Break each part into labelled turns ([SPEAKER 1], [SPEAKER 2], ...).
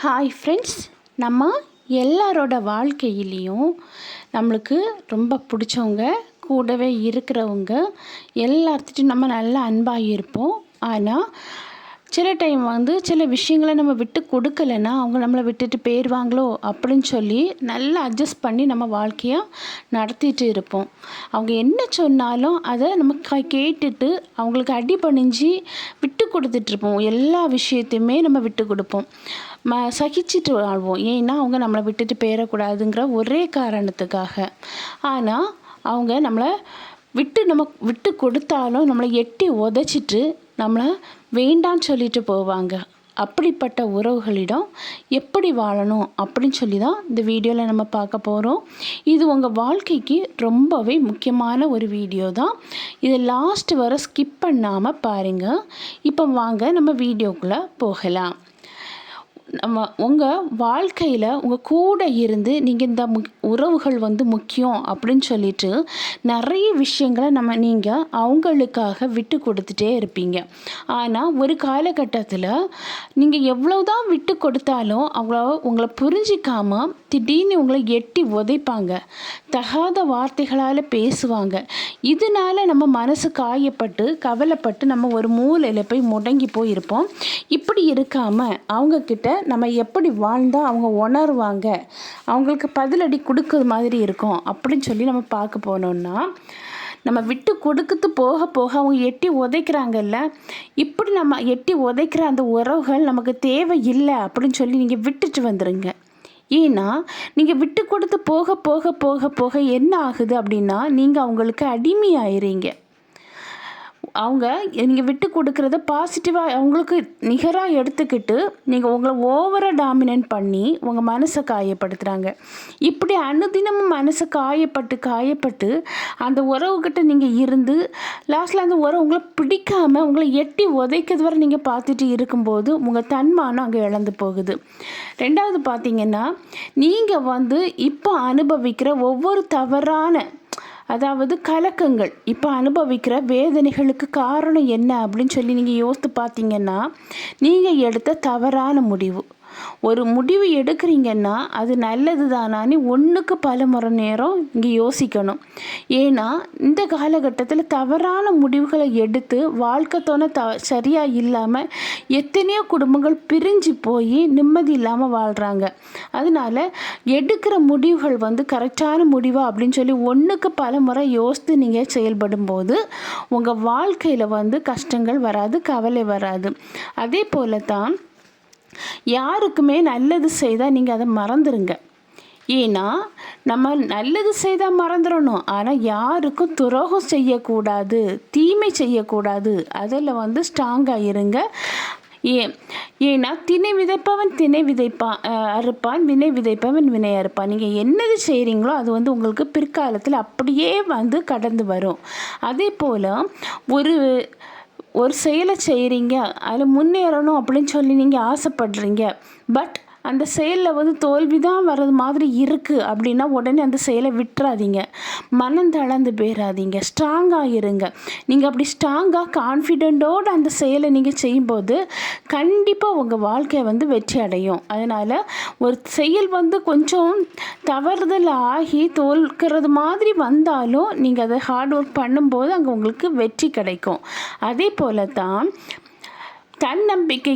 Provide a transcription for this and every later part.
[SPEAKER 1] Hi friends நம்ம எல்லாரோட வாழ்க்கையிலையும் நம்மளுக்கு ரொம்ப பிடிச்சவங்க கூடவே இருக்கிறவங்க எல்லாத்துட்டும் நம்ம நல்லா அன்பாக இருப்போம் ஆனால் சில டைம் வந்து சில விஷயங்கள நம்ம விட்டு கொடுக்கலன்னா அவங்க நம்மளை விட்டுட்டு போயிடுவாங்களோ அப்படின்னு சொல்லி நல்லா அட்ஜஸ்ட் பண்ணி நம்ம வாழ்க்கையை நடத்திட்டு இருப்போம். அவங்க என்ன சொன்னாலும் அதை நம்ம க கேட்டுட்டு அவங்களுக்கு அடி பணிஞ்சு விட்டு கொடுத்துட்ருப்போம் எல்லா விஷயத்தையுமே நம்ம விட்டு கொடுப்போம். ம சகிச்சுட்டு வாழ்வோம். ஏன்னா அவங்க நம்மளை விட்டுட்டு போயிடக்கூடாதுங்கிற ஒரே காரணத்துக்காக. ஆனால் அவங்க நம்மளை விட்டு நம்ம விட்டு கொடுத்தாலும் நம்மளை எட்டி உதச்சிட்டு நம்மளை வேண்டான்னு சொல்லிட்டு போவாங்க. அப்படிப்பட்ட உறவுகளிடம் எப்படி வாழணும் அப்படின்னு சொல்லி தான் இந்த வீடியோவில் நம்ம பார்க்க போகிறோம் இது உங்கள் வாழ்க்கைக்கு ரொம்பவே முக்கியமான ஒரு வீடியோ தான். இதை லாஸ்ட் வர ஸ்கிப் பண்ணாமல் பாருங்கள் இப்போ வாங்க நம்ம வீடியோக்குள்ளே போகலாம். நம்ம உங்கள் வாழ்க்கையில் உங்கள் கூட இருந்து நீங்கள் இந்த முக் உறவுகள் வந்து முக்கியம் அப்படின்னு சொல்லிட்டு நிறைய விஷயங்களை நம்ம நீங்கள் அவங்களுக்காக விட்டு கொடுத்துட்டே இருப்பீங்க. ஆனால் ஒரு காலகட்டத்தில் நீங்கள் எவ்வளோ தான் விட்டு கொடுத்தாலும் அவ்வளோ உங்களை புரிஞ்சிக்காமல் திடீர்னு உங்களை எட்டி உதைப்பாங்க. தகாத வார்த்தைகளால் பேசுவாங்க. இதனால நம்ம மனசு காயப்பட்டு கவலைப்பட்டு நம்ம ஒரு மூலையில் போய் முடங்கி போயிருப்போம். இப்படி இருக்காமல் அவங்கக்கிட்ட நம்ம எப்படி வாழ்ந்தால் அவங்க உணருவாங்க? அவங்களுக்கு பதிலடி கொடுக்குற மாதிரி இருக்கும். அப்படின்னு சொல்லி நம்ம பார்க்க போனோம்னா நம்ம விட்டு கொடுக்குத்து போக போக அவங்க எட்டி உதைக்கிறாங்கல்ல? இப்படி நம்ம எட்டி உதைக்கிற அந்த உறவுகள் நமக்கு தேவை இல்லை அப்படின்னு சொல்லி நீங்கள் விட்டுட்டு வந்துடுங்க ஏன்னா நீங்கள் விட்டு கொடுத்து போக போக போக போக என்ன ஆகுது அப்படின்னா நீங்கள் அவங்களுக்கு அடிமையாயிறீங்க அவங்க நீங்கள் விட்டு கொடுக்குறத பாசிட்டிவாக அவங்களுக்கு நிகராக எடுத்துக்கிட்டு நீங்கள் உங்களை ஓவராக டாமினேட் பண்ணி உங்கள் மனசை காயப்படுத்துகிறாங்க இப்படி அனுதினமும் மனசை காயப்பட்டு காயப்பட்டு அந்த உறவுக்கிட்ட நீங்கள் இருந்து லாஸ்ட்டில் அந்த உறவு உங்களை பிடிக்காமல் உங்களை எட்டி உதைக்கிறது வரை நீங்கள் பார்த்துட்டு இருக்கும்போது உங்கள் தன்மானம் அங்கே இழந்து போகுது. ரெண்டாவது பார்த்தீங்கன்னா நீங்கள் வந்து இப்போ அனுபவிக்கிற ஒவ்வொரு தவறான அதாவது கலக்கங்கள். இப்போ அனுபவிக்கிற வேதனைகளுக்கு காரணம் என்ன அப்படின்னு சொல்லி நீங்கள் யோசித்து பார்த்தீங்கன்னா நீங்கள் எடுத்த தவறான முடிவு. ஒரு முடிவு எடுக்கிறீங்கன்னா அது நல்லது தானான்னு ஒன்றுக்கு பல முறை நேரம் இங்கே யோசிக்கணும். ஏன்னா இந்த காலகட்டத்தில் தவறான முடிவுகளை எடுத்து வாழ்க்கை தோண த சரியாக இல்லாமல் எத்தனையோ குடும்பங்கள் பிரிஞ்சு போய் நிம்மதி இல்லாமல் வாழ்கிறாங்க அதனால் எடுக்கிற முடிவுகள் வந்து கரெக்டான முடிவா அப்படின்னு சொல்லி ஒன்றுக்கு பல முறை யோசித்து நீங்கள் செயல்படும் போது உங்கள் வாழ்க்கையில் வந்து கஷ்டங்கள் வராது கவலை வராது. அதே போல தான் யாருக்குமே நல்லது செய்தால் நீங்கள் அதை மறந்துடுங்க ஏன்னா நம்ம நல்லது செய்தால் மறந்துடணும் ஆனால் யாருக்கும் துரோகம் செய்யக்கூடாது தீமை செய்யக்கூடாது. அதில் வந்து ஸ்ட்ராங்காக இருங்க. ஏ ஏன்னா திணை விதைப்பவன் திணை விதைப்பான் அறுப்பான் வினை விதைப்பவன் வினை அறுப்பான். நீங்கள் என்னது செய்கிறீங்களோ அது வந்து உங்களுக்கு பிற்காலத்தில் அப்படியே வந்து கடந்து வரும். அதே போல் ஒரு ஒரு செயலை செய்கிறீங்க அதில் முன்னேறணும் அப்படின்னு சொல்லி நீங்கள் ஆசைப்படுறீங்க. பட் அந்த செயலில் வந்து தோல்வி தான் வர்றது மாதிரி இருக்குது அப்படின்னா உடனே அந்த செயலை விட்டுறாதீங்க. மனம் தளர்ந்து போயிடாதீங்க ஸ்ட்ராங்காக இருங்க. நீங்கள் அப்படி ஸ்ட்ராங்காக கான்ஃபிடென்ட்டோடு அந்த செயலை நீங்கள் செய்யும்போது கண்டிப்பாக உங்கள் வாழ்க்கை வந்து வெற்றி அடையும். அதனால் ஒரு செயல் வந்து கொஞ்சம் தவறுதல் ஆகி தோல்கிறது மாதிரி வந்தாலும் நீங்கள் அதை ஹார்ட் ஒர்க் பண்ணும்போது அங்கே உங்களுக்கு வெற்றி கிடைக்கும். அதே போல் தான் தன்னம்பிக்கை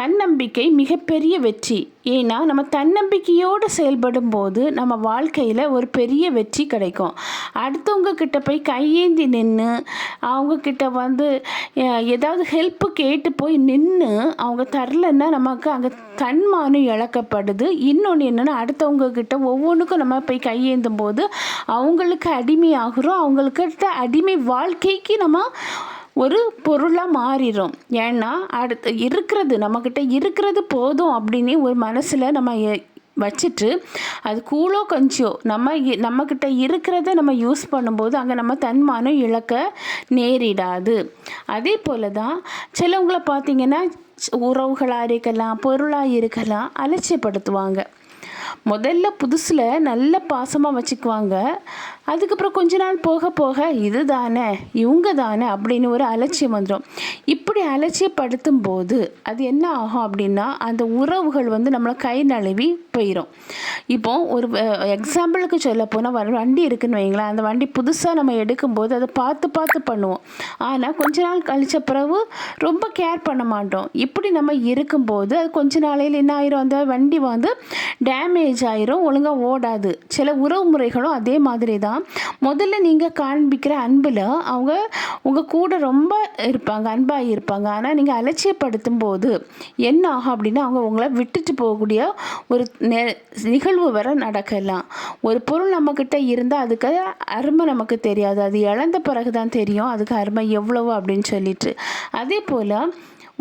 [SPEAKER 1] தன்னம்பிக்கை மிகப்பெரிய வெற்றி. ஏன்னா நம்ம தன்னம்பிக்கையோடு செயல்படும் போது நம்ம வாழ்க்கையில் ஒரு பெரிய வெற்றி கிடைக்கும். அடுத்தவங்க கிட்ட போய் கையேந்தி நின்று அவங்கக்கிட்ட வந்து ஏதாவது ஹெல்ப்பு கேட்டு போய் நின்று அவங்க தரலன்னா நமக்கு அங்கே தன்மானம் இழக்கப்படுது. இன்னொன்று என்னென்னா அடுத்தவங்க கிட்ட ஒவ்வொன்றுக்கும் நம்ம போய் கையேந்தும் போது அவங்களுக்கு அடிமையாகிறோம். அவங்கக்கிட்ட அடிமை வாழ்க்கைக்கு நம்ம ஒரு பொருளாக மாறிடும் ஏன்னா அடுத்து இருக்கிறது நம்மக்கிட்ட இருக்கிறது போதும் அப்படின்னு ஒரு மனசில் நம்ம வச்சுட்டு அது கூலோ கொஞ்சோ நம்ம நம்மக்கிட்ட இருக்கிறத நம்ம யூஸ் பண்ணும்போது அங்கே நம்ம தன்மானம் இழக்க நேரிடாது. அதே போல் தான் சிலவங்களை பார்த்திங்கன்னா உறவுகளாக இருக்கலாம் பொருளாக இருக்கலாம் அலட்சியப்படுத்துவாங்க. முதல்ல புதுசில் நல்ல பாசமாக வச்சுக்குவாங்க. அதுக்கப்புறம் கொஞ்ச நாள் போக போக இது தானே இவங்க தானே அப்படின்னு ஒரு அலட்சியம் வந்துடும் இப்படி அலட்சியப்படுத்தும் போது அது என்ன ஆகும் அப்படின்னா அந்த உறவுகள் வந்து நம்மளை கை நழுவி போயிடும் இப்போ ஒரு எக்ஸாம்பிளுக்கு சொல்ல போனால் வண்டி இருக்குன்னு வைங்களேன். அந்த வண்டி புதுசாக நம்ம எடுக்கும்போது அதை பார்த்து பார்த்து பண்ணுவோம். ஆனால் கொஞ்ச நாள் கழிச்ச பிறகு ரொம்ப கேர் பண்ண மாட்டோம். இப்படி நம்ம இருக்கும்போது அது கொஞ்ச நாளையில் என்ன ஆயிரும்? அந்த வண்டி வந்து டேமேஜ் ஆயிரும் ஒழுங்காக ஓடாது. சில உறவு முறைகளும் அதே மாதிரி தான் முதல்ல நீங்கள் காண்பிக்கிற அன்பில் அவங்க உங்கள் கூட ரொம்ப இருப்பாங்க அன்பாக இருப்பாங்க ஆனால் நீங்கள் அலட்சியப்படுத்தும் போது என்ன ஆகும் அப்படின்னா அவங்க உங்களை விட்டுட்டு போகக்கூடிய ஒரு நெ நிகழ்வு வர நடக்கலாம். ஒரு பொருள் நம்மக்கிட்ட இருந்தால் அதுக்கு அருமை நமக்கு தெரியாது. அது இழந்த பிறகு தான் தெரியும். அதுக்கு அருமை எவ்வளவு அப்படின்னு சொல்லிட்டு. அதே போல்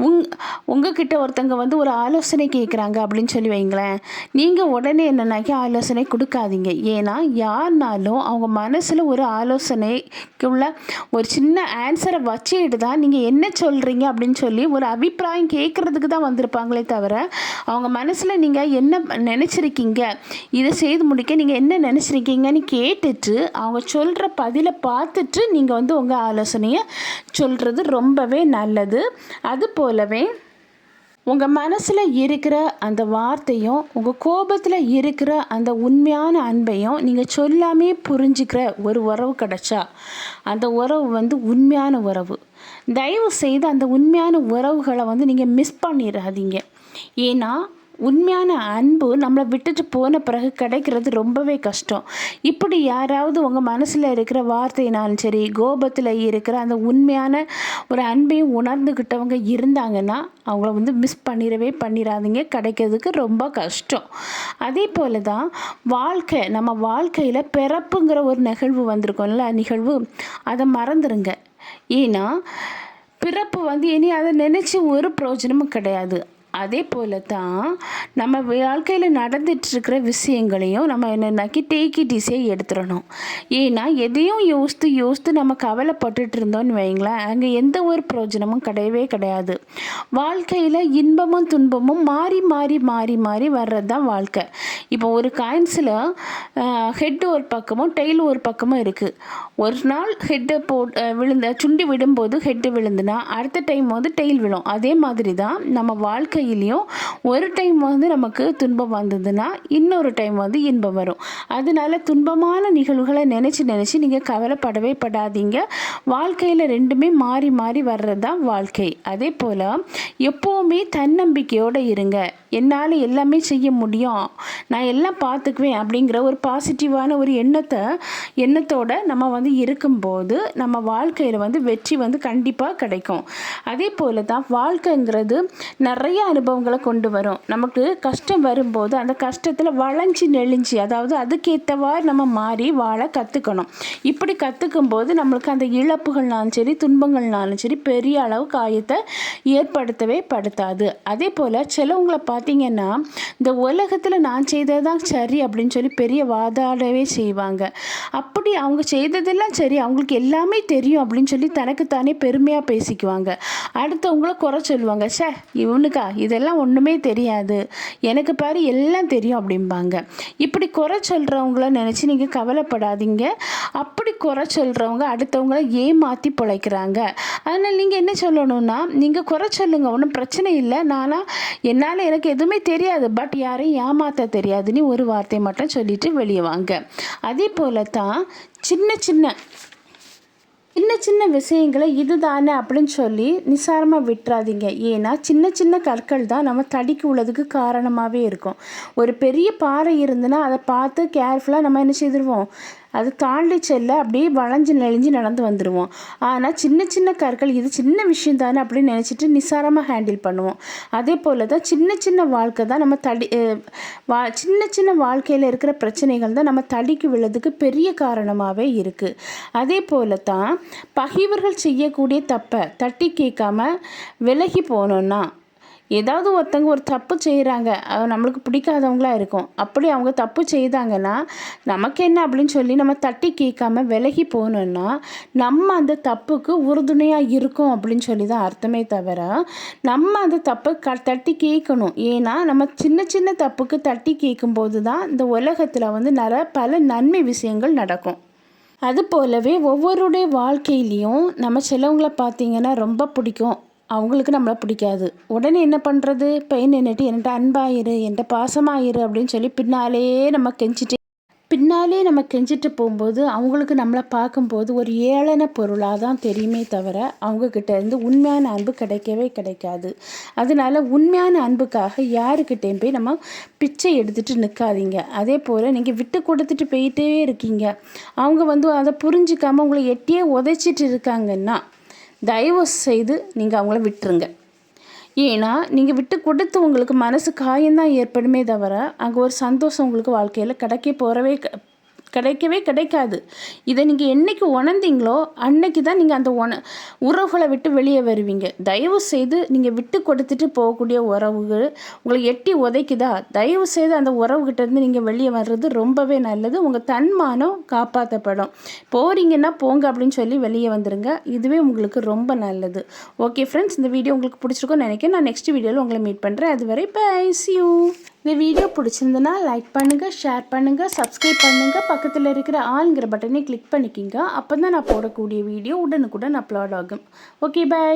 [SPEAKER 1] உங் உங்ககிட்ட ஒருத்தங்க வந்து ஒரு ஆலோசனை கேட்குறாங்க அப்படின்னு சொல்லி வைங்களேன். நீங்கள் உடனே என்னன்னாக்கி ஆலோசனை கொடுக்காதீங்க. ஏன்னா யாருனாலும் அவங்க மனசில் ஒரு ஆலோசனைக்குள்ள ஒரு சின்ன ஆன்சரை வச்சுக்கிட்டு தான் நீங்கள் என்ன சொல்கிறீங்க அப்படின்னு சொல்லி ஒரு அபிப்பிராயம் கேட்குறதுக்கு தான் வந்திருப்பாங்களே தவிர அவங்க மனசில் நீங்கள் என்ன நினச்சிருக்கீங்க இதை செய்து முடிக்க நீங்கள் என்ன நினச்சிருக்கீங்கன்னு கேட்டுட்டு அவங்க சொல்கிற பதிலை பார்த்துட்டு நீங்கள் வந்து உங்கள் ஆலோசனையை சொல்கிறது ரொம்பவே நல்லது. அது போ போலவே உங்கள் மனசில் இருக்கிற அந்த வார்த்தையும் உங்கள் கோபத்தில் இருக்கிற அந்த உண்மையான அன்பையும் நீங்கள் சொல்லாமே புரிஞ்சுக்கிற ஒரு உறவு கிடச்சா அந்த உறவு வந்து உண்மையான உறவு. தயவு செய்து அந்த உண்மையான உறவுகளை வந்து நீங்கள் மிஸ் பண்ணிடாதீங்க ஏன்னா உண்மையான அன்பு நம்மளை விட்டுட்டு போன பிறகு கிடைக்கிறது ரொம்பவே கஷ்டம். இப்படி யாராவது உங்கள் மனசில் இருக்கிற வார்த்தையினாலும் சரி கோபத்தில் இருக்கிற அந்த உண்மையான ஒரு அன்பையும் உணர்ந்துக்கிட்டவங்க இருந்தாங்கன்னா அவங்கள வந்து மிஸ் பண்ணிடவே பண்ணிடாதீங்க. கிடைக்கிறதுக்கு ரொம்ப கஷ்டம். அதே போல் தான் வாழ்க்கை நம்ம வாழ்க்கையில் பிறப்புங்கிற ஒரு நிகழ்வு வந்திருக்கோம்ல நிகழ்வு அதை மறந்துடுங்க ஏன்னா பிறப்பு வந்து இனி அதை நினச்சி ஒரு பிரயோஜனமும் கிடையாது. அதே போல தான் நம்ம வாழ்க்கையில் நடந்துட்டுருக்கிற விஷயங்களையும் நம்ம என்னென்னாக்கி டேக்கி இட் எடுத்துடணும். ஏன்னா எதையும் யோசித்து யோசித்து நம்ம கவலைப்பட்டுட்டு இருந்தோம்னு வைங்களேன் அங்கே எந்த ஒரு பிரயோஜனமும் கிடையவே கிடையாது. வாழ்க்கையில் இன்பமும் துன்பமும் மாறி மாறி மாறி மாறி வர்றது தான் வாழ்க்கை. இப்போ ஒரு காயின்ஸில் ஹெட் ஒரு பக்கமும் டெய்ல் ஒரு பக்கமும் இருக்குது ஒரு நாள் ஹெட்டை போ விழுந்த சுண்டி விடும்போது ஹெட்டு விழுந்துனா அடுத்த டைம் வந்து டெய்ல் விழும். அதே மாதிரி தான் நம்ம வாழ்க்கை வாழ்க்கையிலையும் ஒரு டைம் வந்து நமக்கு துன்பம் வந்ததுன்னா இன்னொரு டைம் வந்து இன்பம் வரும். அதனால துன்பமான நிகழ்வுகளை நினச்சி நினச்சி நீங்கள் கவலைப்படவே படாதீங்க. வாழ்க்கையில் ரெண்டுமே மாறி மாறி வர்றது தான் வாழ்க்கை. அதே போல் எப்போவுமே தன்னம்பிக்கையோடு இருங்க. என்னால் எல்லாமே செய்ய முடியும். நான் எல்லாம் பார்த்துக்குவேன் அப்படிங்கிற ஒரு பாசிட்டிவான ஒரு எண்ணத்தை எண்ணத்தோடு நம்ம வந்து இருக்கும்போது நம்ம வாழ்க்கையில் வந்து வெற்றி வந்து கண்டிப்பாக கிடைக்கும். அதே போல் தான் வாழ்க்கைங்கிறது நிறைய அனுபவங்களை கொண்டு வரும். நமக்கு கஷ்டம் வரும்போது அந்த கஷ்டத்தில் வளைஞ்சி நெளிஞ்சு அதாவது அதுக்கேற்றவாறு நம்ம மாறி வாழ கற்றுக்கணும் இப்படி கற்றுக்கும் போது நம்மளுக்கு அந்த இழப்புகள்னாலும் சரி துன்பங்கள்னாலும் சரி பெரிய அளவு காயத்தை ஏற்படுத்தவே படுத்தாது. அதே போல் சிலவங்களை பார்த்தீங்கன்னா இந்த உலகத்தில் நான் செய்தது தான் சரி அப்படின்னு சொல்லி பெரிய வாதாடவே செய்வாங்க. அப்படி அவங்க செய்ததெல்லாம் சரி அவங்களுக்கு எல்லாமே தெரியும் அப்படின்னு சொல்லி தனக்குத்தானே பெருமையாக பேசிக்குவாங்க. அடுத்தவங்கள குறை சொல்லுவாங்க சே இவனுக்கா இதெல்லாம் ஒன்றுமே தெரியாது. எனக்கு பாரு எல்லாம் தெரியும் அப்படிம்பாங்க. இப்படி குறை சொல்கிறவங்கள நினச்சி நீங்கள் கவலைப்படாதீங்க. அப்படி குறை சொல்கிறவங்க அடுத்தவங்கள ஏமாற்றி பிழைக்கிறாங்க. அதனால் நீங்கள் என்ன சொல்லணும்னா நீங்கள் குறை சொல்லுங்கள் ஒன்றும் பிரச்சனை இல்லை. நானாக என்னால் எனக்கு எதுவுமே தெரியாது. பட் யாரையும் ஏமாற்ற தெரியாதுன்னு ஒரு வார்த்தை மட்டும் சொல்லிட்டு வெளியே வாங்க. அதே போல தான் சின்ன சின்ன சின்ன சின்ன விஷயங்களை இது தானே அப்படின்னு சொல்லி நிசாரமாக விட்டுறாதீங்க. ஏன்னா சின்ன சின்ன கற்கள் தான் நம்ம தடிக்கு உள்ளதுக்கு காரணமாகவே இருக்கும். ஒரு பெரிய பாறை இருந்துன்னா அதை பார்த்து கேர்ஃபுல்லாக நம்ம என்ன செய்திருவோம்? அது தாண்டி செல்ல அப்படியே வளைஞ்சு நெளிஞ்சு நடந்து வந்துடுவோம் ஆனால் சின்ன சின்ன கற்கள் இது சின்ன விஷயம் தானே அப்படின்னு நினச்சிட்டு நிசாரமாக ஹேண்டில் பண்ணுவோம். அதே போல் தான் சின்ன சின்ன வாழ்க்கை தான் நம்ம தடி வா சின்ன சின்ன வாழ்க்கையில் இருக்கிற பிரச்சனைகள் தான் நம்ம தடிக்கு விழுறதுக்கு பெரிய காரணமாகவே இருக்குது அதே போல் தான் பகைவர்கள் செய்யக்கூடிய தப்பை தட்டி கேட்காம விலகி போனோன்னா ஏதாவது ஒருத்தவங்க ஒரு தப்பு செய்கிறாங்க நம்மளுக்கு பிடிக்காதவங்களா இருக்கும். அப்படி அவங்க தப்பு செய்தாங்கன்னா நமக்கு என்ன அப்படின்னு சொல்லி நம்ம தட்டி கேட்காம விலகி போனோம்னா நம்ம அந்த தப்புக்கு உறுதுணையாக இருக்கும் அப்படின்னு சொல்லி தான் அர்த்தமே தவிர நம்ம அந்த தப்பை க தட்டி கேட்கணும். ஏன்னா நம்ம சின்ன சின்ன தப்புக்கு தட்டி கேட்கும்போது தான் இந்த உலகத்தில் வந்து நிறைய பல நன்மை விஷயங்கள் நடக்கும். அது போலவே ஒவ்வொருடைய வாழ்க்கையிலையும் நம்ம சிலவங்களை பார்த்தீங்கன்னா ரொம்ப பிடிக்கும். அவங்களுக்கு நம்மளை பிடிக்காது. உடனே என்ன பண்ணுறது பெயின் நின்றுட்டு என்கிட்ட அன்பாயிரு என்கிட்ட பாசமாயிரு அப்படின்னு சொல்லி பின்னாலே நம்ம கெஞ்சிட்டு பின்னாலே நம்ம கெஞ்சிட்டு போகும்போது அவங்களுக்கு நம்மளை பார்க்கும்போது ஒரு ஏளன பொருளாக தான் தெரியுமே தவிர அவங்கக்கிட்டேருந்து உண்மையான அன்பு கிடைக்கவே கிடைக்காது. அதனால உண்மையான அன்புக்காக யாருக்கிட்டேயும் போய் நம்ம பிச்சை எடுத்துகிட்டு நிற்காதீங்க அதே போல் நீங்கள் விட்டு கொடுத்துட்டு போயிட்டே இருக்கீங்க. அவங்க வந்து அதை புரிஞ்சிக்காமல் உங்களை எட்டியே உதைச்சிட்டு இருக்காங்கன்னா தயவு செய்து நீங்கள் அவங்கள விட்டுருங்க. ஏன்னா நீங்கள் விட்டு கொடுத்து உங்களுக்கு மனசு காயந்தான் ஏற்படுமே தவிர அங்கே ஒரு சந்தோஷம் உங்களுக்கு வாழ்க்கையில் கிடைக்க போகிறவே கிடைக்கவே கிடைக்காது. இதை நீங்கள் என்றைக்கு உணர்ந்தீங்களோ அன்னைக்கு தான் நீங்கள் அந்த உண உறவுகளை விட்டு வெளியே வருவீங்க. தயவு செய்து நீங்கள் விட்டு கொடுத்துட்டு போகக்கூடிய உறவுகள் உங்களை எட்டி உதைக்குதா? தயவு செய்து அந்த உறவுகிட்டேருந்து நீங்கள் வெளியே வர்றது ரொம்பவே நல்லது. உங்கள் தன்மானம் காப்பாற்றப்படும் போகிறீங்கன்னா போங்க அப்படின்னு சொல்லி வெளியே வந்துடுங்க இதுவே உங்களுக்கு ரொம்ப நல்லது. ஓகே ஃப்ரெண்ட்ஸ் இந்த வீடியோ உங்களுக்கு பிடிச்சிருக்கோன்னு நினைக்கிறேன். நான் நெக்ஸ்ட் வீடியோவில் உங்களை மீட் பண்ணுறேன் அதுவரை பை யூ இந்த வீடியோ பிடிச்சிருந்தனா லைக் பண்ணுங்கள் ஷேர் பண்ணுங்கள் சப்ஸ்கிரைப் பண்ணுங்கள் பக்கத்தில் இருக்கிற ஆளுங்கிற பட்டனை கிளிக் பண்ணிக்கிங்க. அப்போ தான் நான் போடக்கூடிய வீடியோ உடனுக்குடன் அப்லோட் ஆகும். Okay bye